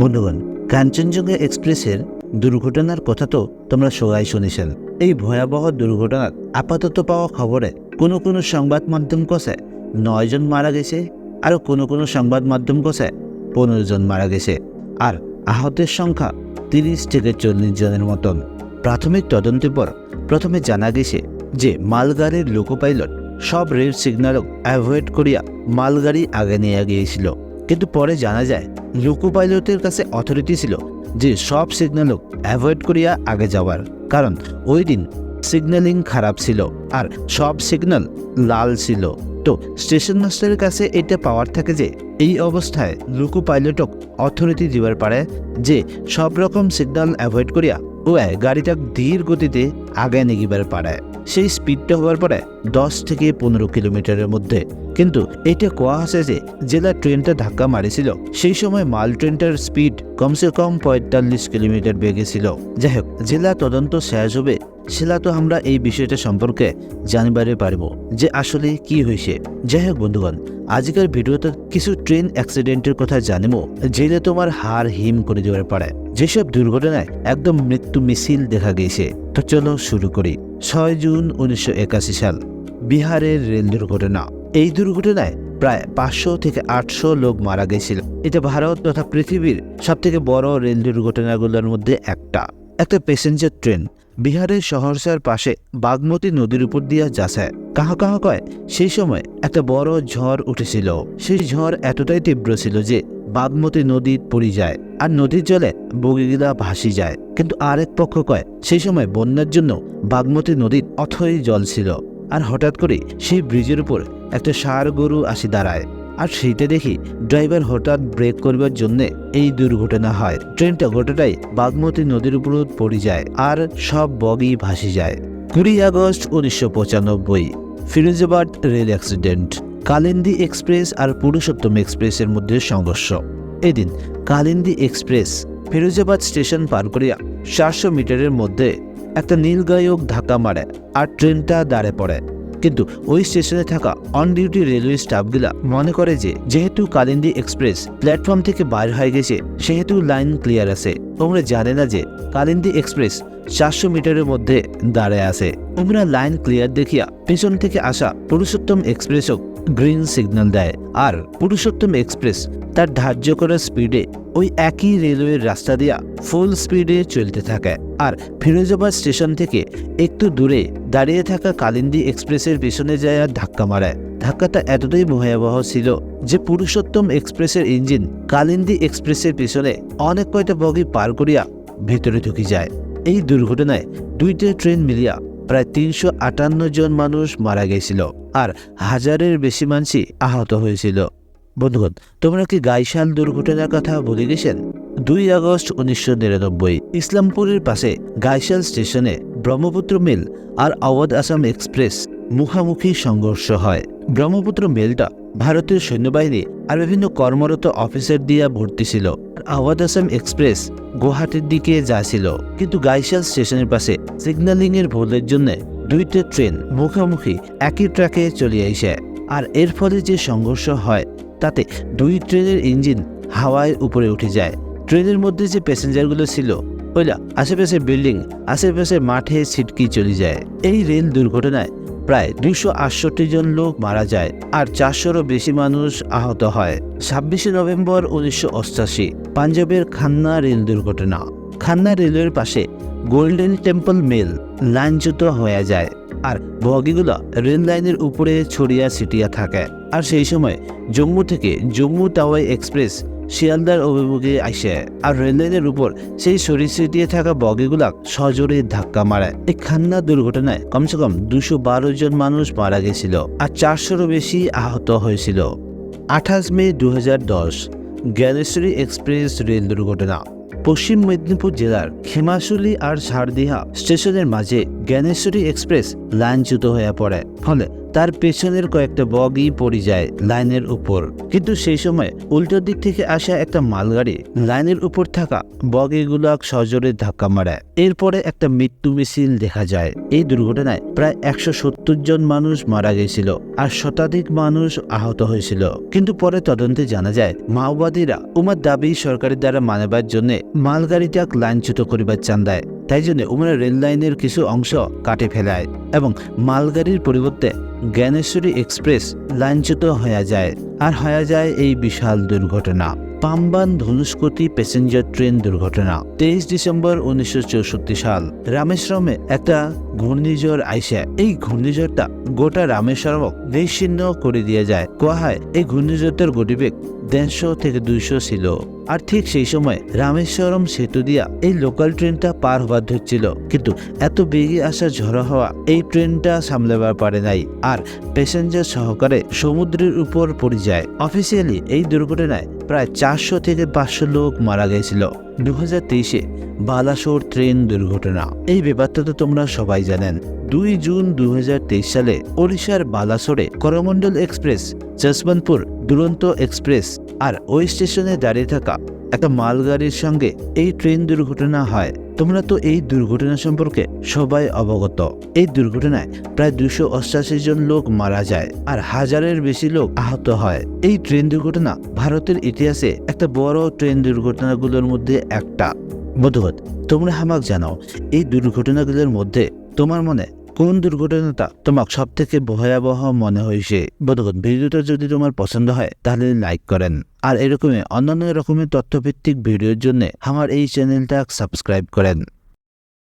বন্ধুগণ, কাঞ্চনজঙ্ঘা এক্সপ্রেসের দুর্ঘটনার কথা তো তোমরা সবাই শুনেছেন। এই ভয়াবহ দুর্ঘটনার আপাতত পাওয়া খবরে কোনো কোনো সংবাদ মাধ্যম কষে নয়জন মারা গেছে আর কোনো কোনো সংবাদ মাধ্যম কষে পনেরো জন মারা গেছে আর আহতের সংখ্যা তিরিশ থেকে চল্লিশ জনের মতন। প্রাথমিক তদন্তের পর প্রথমে জানা গেছে যে মালগাড়ির লোকো পাইলট সব রেড সিগন্যালক অ্যাভয়েড করিয়া মালগাড়ি আগে নিয়ে গিয়েছিল। কিন্তু পরে জানা যায় লোকো পাইলটের কাছে অথরিটি ছিল যে সব সিগন্যালক অ্যাভয়েড করিয়া আগে যাওয়ার। কারণ ওই দিন সিগন্যালিং খারাপ ছিল আর সব সিগন্যাল লাল ছিল। তো স্টেশন মাস্টারের কাছে এটা পাওয়ার থাকে যে এই অবস্থায় লোকো পাইলটক অথরিটি দিবার পারে যে সব রকম সিগন্যাল অ্যাভয়েড করিয়া ও গাড়িটা ধীর গতিতে আগে নিগিবার পারে। সেই স্পিডটা হওয়ার পরে দশ থেকে পনেরো কিলোমিটারের মধ্যে। কিন্তু এটা কোয়া আছে যে, জেলা ট্রেনটা ধাক্কা মারিছিল। সেই সময় মাল ট্রেনটার স্পিড কমসে কম পঁয়তাল্লিশ কিলোমিটার বেগে ছিল। যাই হোক, জেলা তদন্ত শেষ হবে সেলা তো আমরা এই বিষয়টা সম্পর্কে জানিবারে পারব যে আসলে কি হয়েছে। যাই হোক বন্ধুগণ, আজকের ভিডিওতে কিছু ট্রেন অ্যাক্সিডেন্টের কথা জানিব যেটা তোমার হার হিম করে দেওয়ার পারে। যেসব দুর্ঘটনায় একদম মৃত্যু মিছিল দেখা গেছে তো চলো শুরু করি। ছয় জুন উনিশশো একাশি সাল, বিহারের রেল দুর্ঘটনা। এই দুর্ঘটনায় প্রায় পাঁচশো থেকে আটশো লোক মারা গেছিল। এটা ভারত তথা পৃথিবীর সবথেকে বড় রেল দুর্ঘটনাগুলোর মধ্যে একটা। একটা প্যাসেঞ্জার ট্রেন বিহারের শহরসার পাশে বাগমতী নদীর উপর দিয়া যাচ্ছে। কাহা কাহা কয়, সেই সময় একটা বড় ঝড় উঠেছিল। সেই ঝড় এতটাই তীব্র ছিল যে বাগমতী নদী পড়ে যায় আর নদীর জলে বগিগুলা ভাসি যায়। কিন্তু আরেক পক্ষ কয়, সেই সময় বন্যার জন্য বাগমতী নদীর অথই জল ছিল আর হঠাৎ করে সেই ব্রিজের উপর একটা ষাঁড় গরু আসি দাঁড়ায়। আর সেইটা দেখি ড্রাইভার হঠাৎ ব্রেক করবার জন্য এই দুর্ঘটনা হয়। ট্রেনটা গোটাটাই বাগমতী নদীর উপর পড়ে যায় আর সব বগি ভাসি যায়। কুড়ি আগস্ট উনিশশো পঁচানব্বই, Firozabad rail accident. Kalindi express আর পুরুষোত্তম এক্সপ্রেসের মধ্যে সংঘর্ষ। এদিন কালিন্দী এক্সপ্রেস ফিরোজাবাদ স্টেশন পার করিয়া চারশো মিটারের মধ্যে একটা নীলগায়ক ধাক্কা মারে আর ট্রেনটা দাঁড়ে পড়ে। কিন্তু ওই স্টেশনে থাকা অন ডিউটি রেলওয়ে স্টাফগুলা মনে করে যে, যেহেতু কালিন্দী এক্সপ্রেস প্ল্যাটফর্ম থেকে বাইর হয়ে গেছে, সেহেতু লাইন ক্লিয়ার আছে। তোমরা জানে না যে, কালিন্দী এক্সপ্রেস চারশো মিটারের মধ্যে দাঁড়ায় আছে। তোমরা লাইন ক্লিয়ার দেখিয়া পেছন থেকে আসা পুরুষোত্তম এক্সপ্রেসও গ্রিন সিগন্যাল দেয় আর পুরুষোত্তম এক্সপ্রেস তার ধার্য করা স্পিডে ওই একই রেলওয়ের রাস্তা দিয়া ফুল স্পিডে চলতে থাকে। আর ফিরোজাবাদ স্টেশন থেকে একটু দূরে দাঁড়িয়ে থাকা কালিন্দী এক্সপ্রেসের পেছনে যায় আর ধাক্কা মারায়। ধাক্কাটা এতটাই ভয়াবহ ছিল যে পুরুষোত্তম এক্সপ্রেসের ইঞ্জিন কালিন্দী এক্সপ্রেসের পেছনে অনেক কয়টা বগি পার করিয়া ভেতরে ঢুকে যায়। এই দুর্ঘটনায় দুইটা ট্রেন মিলিয়া প্রায় তিনশো আটান্ন জন মানুষ মারা গেছিল আর হাজারের বেশি মানুষই আহত হয়েছিল। বন্ধুগণ, তোমরা কি গাইশাল দুর্ঘটনার কথা ভুলে গেছেন? দুই আগস্ট উনিশশো নিরানব্বই, ইসলামপুরের পাশে গাইশাল স্টেশনে ব্রহ্মপুত্র মিল আর আওয়াধ আসাম এক্সপ্রেস মুখামুখি সংঘর্ষ হয়। ব্রহ্মপুত্র মেলটা ভারতীয় সৈন্যবাহিনী আর বিভিন্ন কর্মরত অফিসার দিয়া ভর্তি ছিল। আর আওয়াধ আসাম এক্সপ্রেস গুয়াহাটির দিকে যাচ্ছিল। কিন্তু গাইশাল স্টেশনের পাশে সিগন্যালিং এর ভুলের জন্য দুইটা ট্রেন মুখোমুখি একই ট্র্যাকে চলে আসে। আর এর ফলে যে সংঘর্ষ হয়, তাতে দুই ট্রেনের ইঞ্জিন হাওয়ায় উপরে উঠে যায়। ট্রেনের মধ্যে যে প্যাসেঞ্জারগুলো ছিল, ওইলা আশেপাশে বিল্ডিং আশেপাশে মাঠে ছিটকি চলে যায়। এই রেল দুর্ঘটনায় প্রায় দুশো আটষট্টি জন লোক মারা যায় আর চারশোরও বেশি মানুষ আহত হয়। ছাব্বিশে নভেম্বর উনিশশো পাঞ্জাবের খান্না রেল দুর্ঘটনা। খান্না রেলওয়ের পাশে গোল্ডেন টেম্পল মেল লাইনচ্যুত হয়ে যায় আর বগিগুলো রেল লাইনের উপরে ছড়িয়া ছিটিয়া থাকে। আর সেই সময় জম্মু থেকে জম্মু টাওয়াই এক্সপ্রেস শিয়ালদার অভিমুখে আসে আর রেললাইনের উপর সেই সরিয়ে ছিটিয়ে থাকা বগিগুলা সজোরে ধাক্কা মারে এই খান্না দুর্ঘটনায় কমসে কম দুশো বারো জন মানুষ মারা গেছিল আর চারশোরও বেশি আহত হয়েছিল। আঠাশ মে দু জ্ঞানেশ্বরী এক্সপ্রেস রেল দুর্ঘটনা। পশ্চিম মেদিনীপুর জেলার খেমাশুলি আর ঝাড়দিহা স্টেশনের মাঝে জ্ঞানেশ্বরী এক্সপ্রেস লাইনচ্যুত হয়ে পড়ে। ফলে তার পেছনের কয়েকটা বগি পড়ে যায় লাইনের উপর। কিন্তু সেই সময় উল্টো দিক থেকে আসা একটা মালগাড়ি লাইনের উপর থাকা বগিগুলো সজোরে ধাক্কা মারে। এরপরে একটা মৃত্যু মিছিল দেখা যায়। এই দুর্ঘটনায় প্রায় একশো সত্তর জন মানুষ মারা গেছিল আর শতাধিক মানুষ আহত হয়েছিল। কিন্তু পরে তদন্তে জানা যায়, মাওবাদীরা উমার দাবি সরকারের দ্বারা মানবার জন্য মালগাড়িটা লাইনচ্যুত করিবার চান দেয় তাই জন্য উমার রেল লাইনের কিছু অংশ কাটে ফেলায় এবং মালগাড়ির পরিবর্তে জ্ঞানেশ্বরী এক্সপ্রেস লাইনচ্যুত হয়ে যায়। আর হয়ে যায় এই বিশাল দুর্ঘটনা। পাম্বান ধনুষ্কতি প্যাসেঞ্জার ট্রেন দুর্ঘটনা। তেইশ ডিসেম্বর উনিশশো চৌষট্টি সাল। রামেশ্বরমে একটা ঘূর্ণিঝড় আইসে। এই ঘূর্ণিঝড়টা গোটা রামেশ্বরম নিশ্চিন্ন করে দিয়ে যায়। কোয়া হয় এই ঘূর্ণিঝড়টার গতিবেগ দেড়শো থেকে দুইশো ছিল। আর ঠিক সেই সময় রামেশ্বরম সেতু দিয়া এই লোকাল ট্রেনটা পার হবার ধরছিল। কিন্তু এত বেগে আসা ঝড়ো হওয়া এই ট্রেনটা সামলাবার পারে নাই আর প্যাসেঞ্জার সহকারে সমুদ্রের উপর পড়ে যায়। অফিসিয়ালি এই দুর্ঘটনায় প্রায় চারশো থেকে পাঁচশো লোক মারা গেছিল। দু হাজার তেইশে বালাসোর ট্রেন দুর্ঘটনা। এই ব্যাপারটা তো তোমরা সবাই জানেন। দুই জুন দু হাজার তেইশ সালে ওড়িশার বালাসোরে করমণ্ডল এক্সপ্রেস, যশবন্তপুর দুরন্ত এক্সপ্রেস আর ওই স্টেশনে দাঁড়িয়ে থাকা একটা মালগাড়ির সঙ্গে এই ট্রেন দুর্ঘটনা হয়। তোমরা তো এই দুর্ঘটনা সম্পর্কে সবাই অবগত। এই দুর্ঘটনায় প্রায় দুশো অষ্টাশি জন লোক মারা যায় আর হাজারের বেশি লোক আহত হয়। এই ট্রেন দুর্ঘটনা ভারতের ইতিহাসে একটা বড় ট্রেন দুর্ঘটনাগুলোর মধ্যে একটা। বধুগত তোমরা হামাক জানাও, এই দুর্ঘটনাগুলোর মধ্যে তোমার মনে কোন দুর্ঘটনাটা তোমার সব থেকে ভয়াবহ মনে হয়েছে? বন্ধুগণ, ভিডিওটা যদি তোমার পছন্দ হয়, তাহলে লাইক করেন। আর এরকমই অন্যান্য রকমের তথ্যভিত্তিক ভিডিওর জন্য আমার এই চ্যানেলটা সাবস্ক্রাইব করেন।